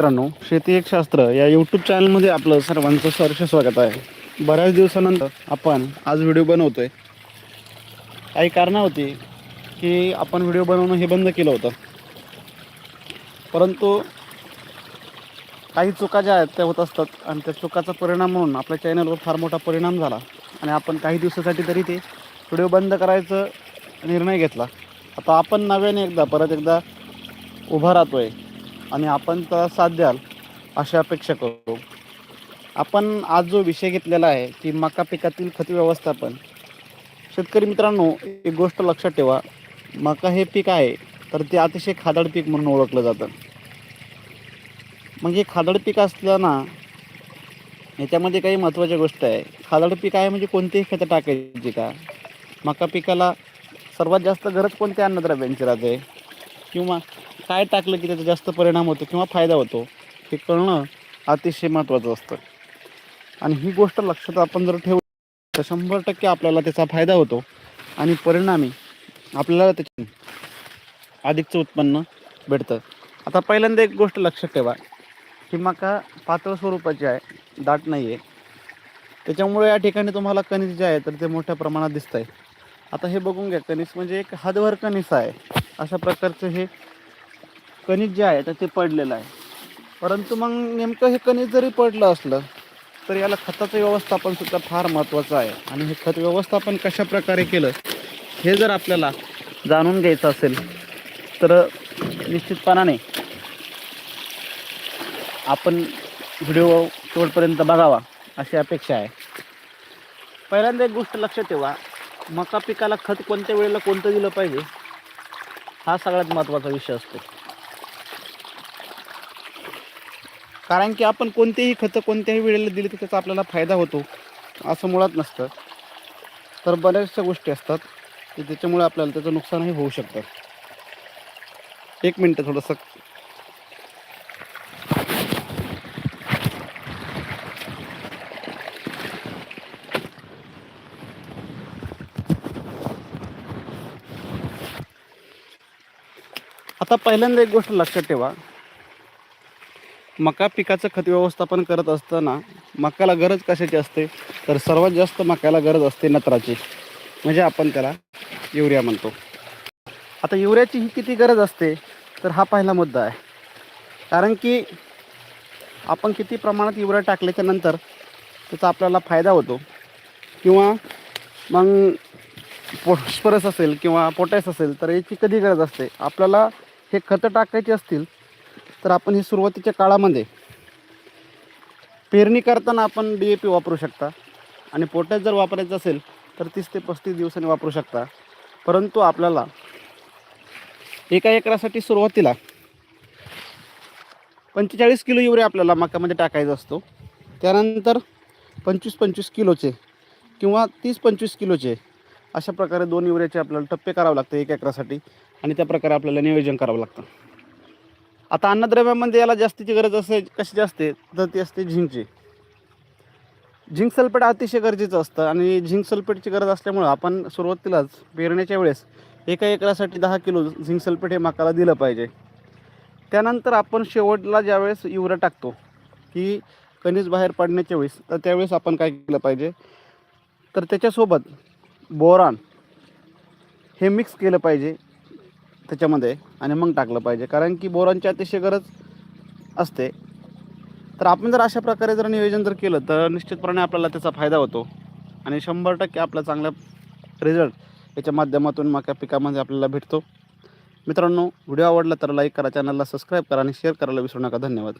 मित्रांनो शेती एक शास्त्र. या यूट्यूब चॅनलमध्ये आपलं सर्वांचं सहर्ष स्वागत आहे. बऱ्याच दिवसानंतर आपण आज व्हिडिओ बनवतोय. काही कारणं होती की आपण व्हिडिओ बनवणं हे बंद केलं होतं. परंतु काही चुका ज्या आहेत त्या होत असतात आणि त्या चुकाचा परिणाम म्हणून आपल्या चॅनलवर फार मोठा परिणाम झाला आणि आपण काही दिवसासाठी तरी ते व्हिडिओ बंद करायचं निर्णय घेतला. आता आपण नव्याने एकदा परत एकदा उभा राहतोय. आणि आपण तर साथ द्याल अशी अपेक्षा करू. आपण आज जो विषय घेतलेला आहे की मका पिकातील खत व्यवस्थापन. शेतकरी मित्रांनो एक गोष्ट लक्षात ठेवा. मका हे पीक आहे तर ते अतिशय खादड पीक म्हणून ओळखलं जातं. म्हणजे खादड पीक असताना याच्यामध्ये काही महत्त्वाच्या गोष्ट आहे. खादड पीक आहे म्हणजे कोणतेही खतं टाकायची का? मका पिकाला सर्वात जास्त गरज कोणत्या अन्नद्रव्यांची राहते? किंवा काय टाकलं की त्याचा जास्त परिणाम होतो किंवा फायदा होतो हे कळणं अतिशय महत्त्वाचं असतं. आणि ही गोष्ट लक्षात आपण जर ठेवू तर शंभर टक्के आपल्याला त्याचा फायदा होतो आणि परिणामी आपल्याला त्याचे अधिकचं उत्पन्न भेटतं. आता पहिल्यांदा एक गोष्ट लक्षात ठेवा की मका पातळ स्वरूपाची आहे दाट नाही आहे त्याच्यामुळे या ठिकाणी तुम्हाला कणीस जे आहे तर ते मोठ्या प्रमाणात दिसत आहे आता हे बघून घ्या कणीस म्हणजे एक हातभर कणीस आहे. अशा प्रकारचं हे कणिक जे आहे तर ते पडलेलं आहे. परंतु मग नेमकं हे कणिक जरी पडलं असलं तर याला खताचं व्यवस्थापन सुद्धा फार महत्त्वाचं आहे. आणि हे खत व्यवस्थापन कशा प्रकारे केलं हे जर आपल्याला जाणून घ्यायचं असेल तर निश्चितपणाने आपण व्हिडिओ शेवटपर्यंत बघावा अशी अपेक्षा आहे. पहिल्यांदा एक गोष्ट लक्षात ठेवा मका पिकाला खत कोणत्या वेळेला कोणतं दिलं पाहिजे हा सगळ्यात महत्त्वाचा विषय असतो. कारण की आपण कोणतेही खतं कोणत्याही वेळेला दिली तर त्याचा आपल्याला फायदा होतो असं मुळात नसतं. तर बऱ्याचशा गोष्टी असतात की त्याच्यामुळे आपल्याला त्याचं नुकसानही होऊ शकतं. एक मिनटं थोडंसं. आता पहिल्यांदा एक गोष्ट लक्षात ठेवा. मका पिकाचं खत व्यवस्थापन करत असताना मकाला गरज कशाची असते? तर सर्वात जास्त मकाला गरज असते नत्राची. म्हणजे आपण त्याला युरिया म्हणतो. आता युरियाची ही किती गरज असते? तर हा पहिला मुद्दा आहे. कारण की आपण किती प्रमाणात युरिया टाकल्याच्या नंतर त्याचा आपल्याला फायदा होतो. किंवा मग फॉस्फरस असेल किंवा पोटॅश असेल तर याची कधी गरज असते? आपल्याला हे खतं टाकायची असतील तर आपण हे सुरुवातीच्या काळामध्ये पेरणी करताना आपण डी ए पी वापरू शकता. आणि पोटॅश जर वापरायचं असेल तर तीस ते पस्तीस दिवसांनी वापरू शकता. परंतु आपल्याला एका एकरासाठी सुरुवातीला पंचेचाळीस किलो युरिया आपल्याला मकामध्ये टाकायचा असतो. त्यानंतर पंचवीस पंचवीस किलोचे किंवा तीस पंचवीस किलोचे अशा प्रकारे दोन युरियाचे आपल्याला टप्पे करावं लागतं एक एकरासाठी. आणि त्या प्रकारे आपल्याला नियोजन करावं लागतं. आता अन्नद्रव्यामध्ये याला जास्तीची गरज असे कशाची असते तर ती असते झिंकची. झिंक सल्फेट अतिशय गरजेचं असतं आणि झिंक सल्फेटची गरज असल्यामुळं आपण सुरुवातीलाच पेरण्याच्या वेळेस एका एकरासाठी दहा किलो झिंक सल्फेट हे मकाला दिलं पाहिजे. त्यानंतर आपण शेवटला ज्यावेळेस युरिया टाकतो की कणीस बाहेर पडण्याच्या वेळेस तर त्यावेळेस आपण काय केलं पाहिजे? तर त्याच्यासोबत बोरान हे मिक्स केलं पाहिजे. त्याच्यामध्ये आणि मग टाकलं पाहिजे. कारण की बोरांची अतिशय गरज असते. तर आपण जर अशा प्रकारे जर नियोजन जर केलं तर निश्चितपणे आपल्याला त्याचा फायदा होतो. आणि शंभर टक्के आपला चांगला रिझल्ट याच्या माध्यमातून मका पिकामध्ये आपल्याला भेटतो. मित्रांनो व्हिडिओ आवडला तर लाईक करा चॅनलला सबस्क्राईब करा आणि शेअर करायला विसरू नका. धन्यवाद.